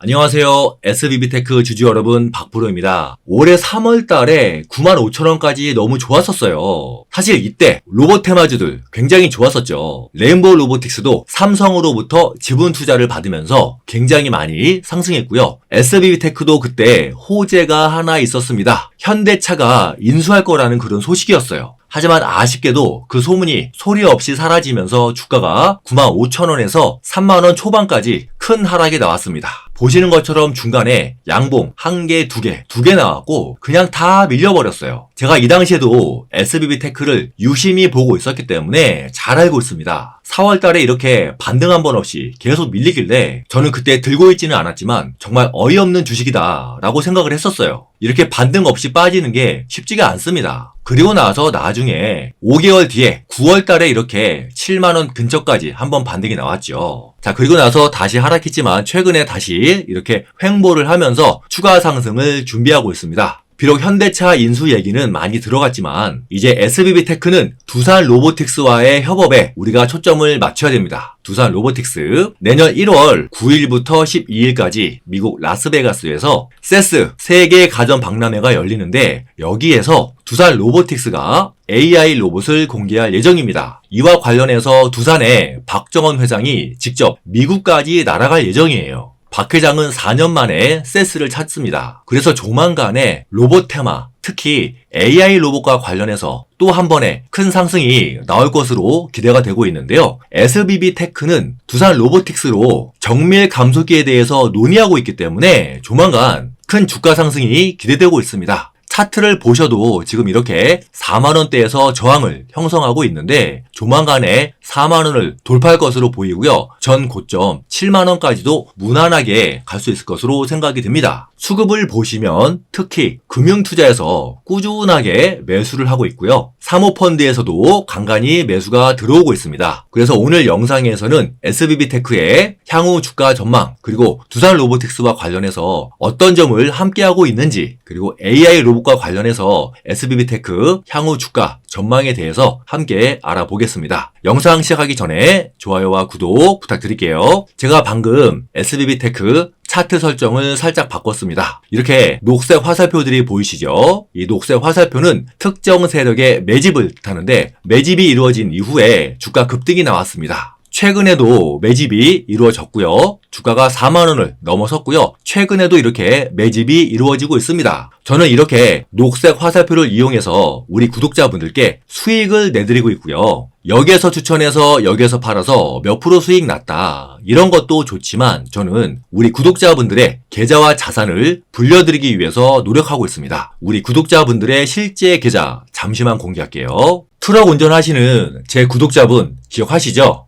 안녕하세요. SBB테크 주주 여러분, 박프로입니다. 올해 3월 달에 95,000원까지 너무 좋았었어요. 사실 이때 로봇 테마주들 굉장히 좋았었죠. 레인보우 로보틱스도 삼성으로부터 지분 투자를 받으면서 굉장히 많이 상승했고요. SBB테크도 그때 호재가 하나 있었습니다. 현대차가 인수할 거라는 그런 소식이었어요. 하지만 아쉽게도 그 소문이 소리 없이 사라지면서 주가가 95,000원에서 3만 원 초반까지 큰 하락이 나왔습니다. 보시는 것처럼 중간에 양봉 한 개, 두 개, 두 개 나왔고 그냥 다 밀려버렸어요. 제가 이 당시에도 SBB 테크를 유심히 보고 있었기 때문에 잘 알고 있습니다. 4월 달에 이렇게 반등 한 번 없이 계속 밀리길래 저는 그때 들고 있지는 않았지만 정말 어이없는 주식이다 라고 생각을 했었어요. 이렇게 반등 없이 빠지는 게 쉽지가 않습니다. 그리고 나서 나중에 5개월 뒤에 9월 달에 이렇게 7만원 근처까지 한번 반등이 나왔죠. 자, 그리고 나서 다시 하락했지만 최근에 다시 이렇게 횡보를 하면서 추가 상승을 준비하고 있습니다. 비록 현대차 인수 얘기는 많이 들어갔지만 이제 SBB 테크는 두산 로보틱스와의 협업에 우리가 초점을 맞춰야 됩니다. 두산 로보틱스 내년 1월 9일부터 12일까지 미국 라스베가스에서 세스 세계 가전 박람회가 열리는데 여기에서 두산 로보틱스가 AI 로봇을 공개할 예정입니다. 이와 관련해서 두산의 박정원 회장이 직접 미국까지 날아갈 예정이에요. 박 회장은 4년 만에 세스를 찾습니다. 그래서 조만간에 로봇 테마, 특히 AI 로봇과 관련해서 또 한 번의 큰 상승이 나올 것으로 기대가 되고 있는데요. SBB 테크는 두산 로보틱스로 정밀 감속기에 대해서 논의하고 있기 때문에 조만간 큰 주가 상승이 기대되고 있습니다. 차트를 보셔도 지금 이렇게 4만원대에서 저항을 형성하고 있는데 조만간에 4만원을 돌파할 것으로 보이고요. 전 고점 7만원까지도 무난하게 갈 수 있을 것으로 생각이 듭니다. 수급을 보시면 특히 금융투자에서 꾸준하게 매수를 하고 있고요. 사모펀드에서도 간간히 매수가 들어오고 있습니다. 그래서 오늘 영상에서는 SBB테크의 향후 주가 전망 그리고 두산 로보틱스와 관련해서 어떤 점을 함께하고 있는지 그리고 AI 로봇과 관련해서 SBB테크 향후 주가 전망에 대해서 함께 알아보겠습니다. 영상 시작하기 전에 좋아요와 구독 부탁드릴게요. 제가 방금 SBB테크 차트 설정을 살짝 바꿨습니다. 이렇게 녹색 화살표들이 보이시죠? 이 녹색 화살표는 특정 세력의 매집을 뜻하는데 매집이 이루어진 이후에 주가 급등이 나왔습니다. 최근에도 매집이 이루어졌고요. 주가가 4만원을 넘어섰고요. 최근에도 이렇게 매집이 이루어지고 있습니다. 저는 이렇게 녹색 화살표를 이용해서 우리 구독자분들께 수익을 내드리고 있고요. 여기에서 추천해서 여기에서 팔아서 몇 프로 수익 났다. 이런 것도 좋지만 저는 우리 구독자분들의 계좌와 자산을 불려드리기 위해서 노력하고 있습니다. 우리 구독자분들의 실제 계좌 잠시만 공개할게요. 트럭 운전하시는 제 구독자분 기억하시죠?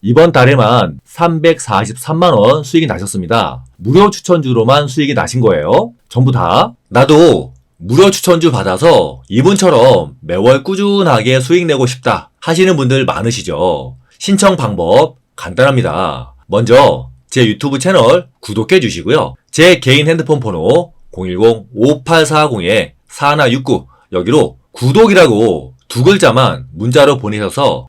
이번 달에만 343만원 수익이 나셨습니다. 무료 추천주로만 수익이 나신 거예요. 전부 다. 나도 무료 추천주 받아서 이분처럼 매월 꾸준하게 수익 내고 싶다 하시는 분들 많으시죠. 신청 방법 간단합니다. 먼저 제 유튜브 채널 구독해 주시고요. 제 개인 핸드폰 번호 010-5840-4169 여기로 구독이라고 두 글자만 문자로 보내셔서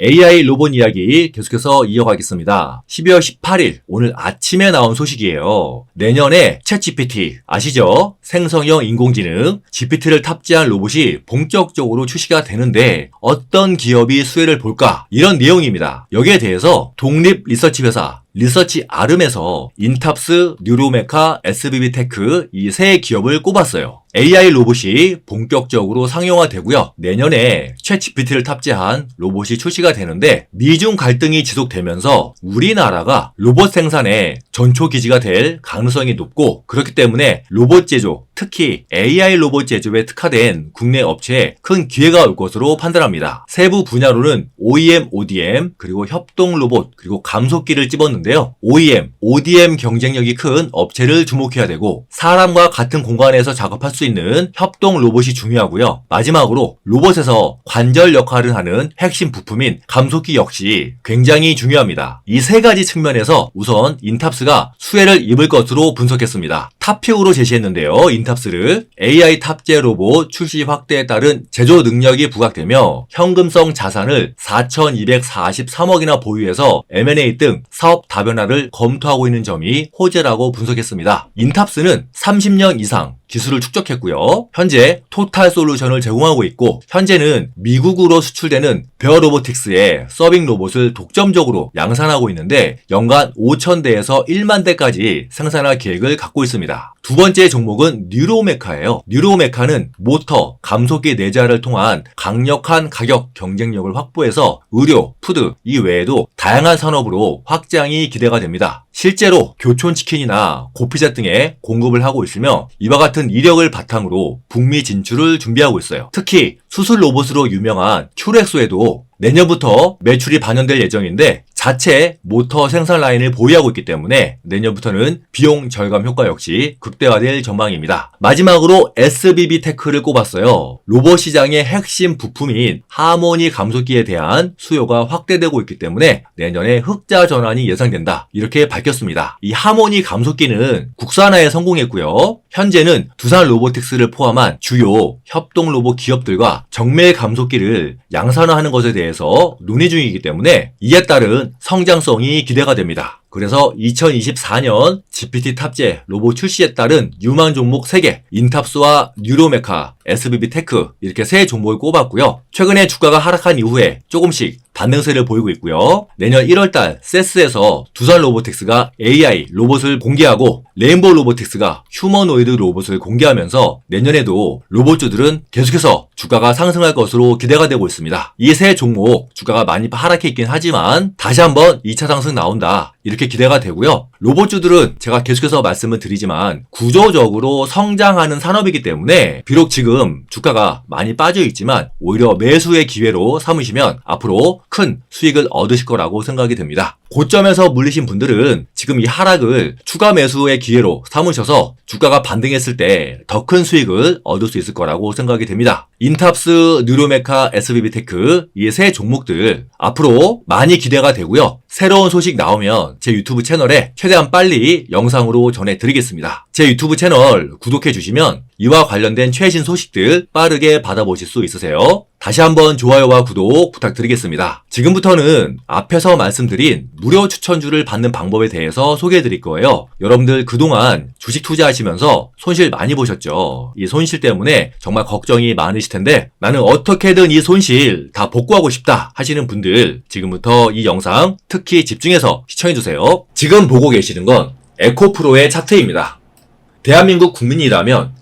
AI 로봇 이야기 계속해서 이어가겠습니다. 12월 18일 오늘 아침에 나온 소식이에요. 내년에 챗GPT 아시죠? 생성형 인공지능 GPT를 탑재한 로봇이 본격적으로 출시가 되는데 어떤 기업이 수혜를 볼까? 이런 내용입니다. 여기에 대해서 독립 리서치 회사 리서치 아름에서 인탑스, 뉴로메카, SBB 테크 이 세 기업을 꼽았어요. AI 로봇이 본격적으로 상용화되고요. 내년에 챗 GPT를 탑재한 로봇이 출시가 되는데 미중 갈등이 지속되면서 우리나라가 로봇 생산의 전초 기지가 될 가능성이 높고 그렇기 때문에 로봇 제조, 특히 AI 로봇 제조에 특화된 국내 업체에 큰 기회가 올 것으로 판단합니다. 세부 분야로는 OEM, ODM, 그리고 협동 로봇, 그리고 감속기를 집었는데요. OEM, ODM 경쟁력이 큰 업체를 주목해야 되고 사람과 같은 공간에서 작업할 수 있는 협동 로봇이 중요하고요. 마지막으로 로봇에서 관절 역할을 하는 핵심 부품인 감속기 역시 굉장히 중요합니다. 이 세 가지 측면에서 우선 인탑스가 수혜를 입을 것으로 분석했습니다. 탑픽으로 제시했는데요. 인탑 스를 AI 탑재 로봇 출시 확대에 따른 제조 능력이 부각되며 현금성 자산을 4,243억이나 보유해서 M&A 등 사업 다변화를 검토하고 있는 점이 호재라고 분석했습니다. 인탑스는 30년 이상 기술을 축적했고요. 현재 토탈 솔루션을 제공하고 있고 현재는 미국으로 수출되는 베어 로보틱스의 서빙 로봇을 독점적으로 양산하고 있는데 연간 5,000대에서 1만 대까지 생산할 계획을 갖고 있습니다. 두 번째 종목은 뉴로메카예요. 뉴로메카는 모터, 감속기 내자를 통한 강력한 가격 경쟁력을 확보해서 의료, 푸드 이외에도 다양한 산업으로 확장이 기대가 됩니다. 실제로 교촌치킨이나 고피자 등에 공급을 하고 있으며 이와 같은 이력을 바탕으로 북미 진출을 준비하고 있어요. 특히 수술 로봇으로 유명한 큐렉소에도 내년부터 매출이 반영될 예정인데 자체 모터 생산 라인을 보유하고 있기 때문에 내년부터는 비용 절감 효과 역시 극대화될 전망입니다. 마지막으로 SBB 테크를 꼽았어요. 로봇 시장의 핵심 부품인 하모니 감속기에 대한 수요가 확대되고 있기 때문에 내년에 흑자 전환이 예상된다. 이렇게 밝혔습니다. 이 하모니 감속기는 국산화에 성공했고요. 현재는 두산 로보틱스를 포함한 주요 협동 로봇 기업들과 정밀 감속기를 양산화하는 것에 대해 서 논의 중이기 때문에 이에 따른 성장성이 기대가 됩니다. 그래서 2024년 GPT 탑재 로봇 출시에 따른 유망 종목 3개, 인탑스와 뉴로메카, SBB 테크 이렇게 세 종목을 꼽았고요. 최근에 주가가 하락한 이후에 조금씩 반등세를 보이고 있고요. 내년 1월달 세스에서 두산 로보틱스가 AI 로봇을 공개하고 레인보우 로보틱스가 휴머노이드 로봇을 공개하면서 내년에도 로봇주들은 계속해서 주가가 상승할 것으로 기대가 되고 있습니다. 이 세 종목 주가가 많이 하락해 있긴 하지만 다시 한번 2차 상승 나온다. 이렇게 기대가 되고요. 로봇주들은 제가 계속해서 말씀을 드리지만 구조적으로 성장하는 산업이기 때문에 비록 지금 주가가 많이 빠져 있지만 오히려 매수의 기회로 삼으시면 앞으로 큰 수익을 얻으실 거라고 생각이 됩니다. 고점에서 물리신 분들은 지금 이 하락을 추가 매수의 기회로 삼으셔서 주가가 반등했을 때 더 큰 수익을 얻을 수 있을 거라고 생각이 됩니다. 인탑스, 뉴로메카, SBB 테크 이 세 종목들 앞으로 많이 기대가 되고요. 새로운 소식 나오면 제 유튜브 채널에 최대한 빨리 영상으로 전해드리겠습니다. 제 유튜브 채널 구독해 주시면 이와 관련된 최신 소식들 빠르게 받아보실 수 있으세요. 다시 한번 좋아요와 구독 부탁드리겠습니다. 지금부터는 앞에서 말씀드린 무료 추천주를 받는 방법에 대해서 소개해 드릴 거예요. 여러분들 그동안 주식 투자하시면서 손실 많이 보셨죠? 이 손실 때문에 정말 걱정이 많으실 텐데 나는 어떻게든 이 손실 다 복구하고 싶다 하시는 분들 지금부터 이 영상 특히 집중해서 시청해 주세요. 지금 보고 계시는 건 에코프로의 차트입니다. 대한민국 국민이라면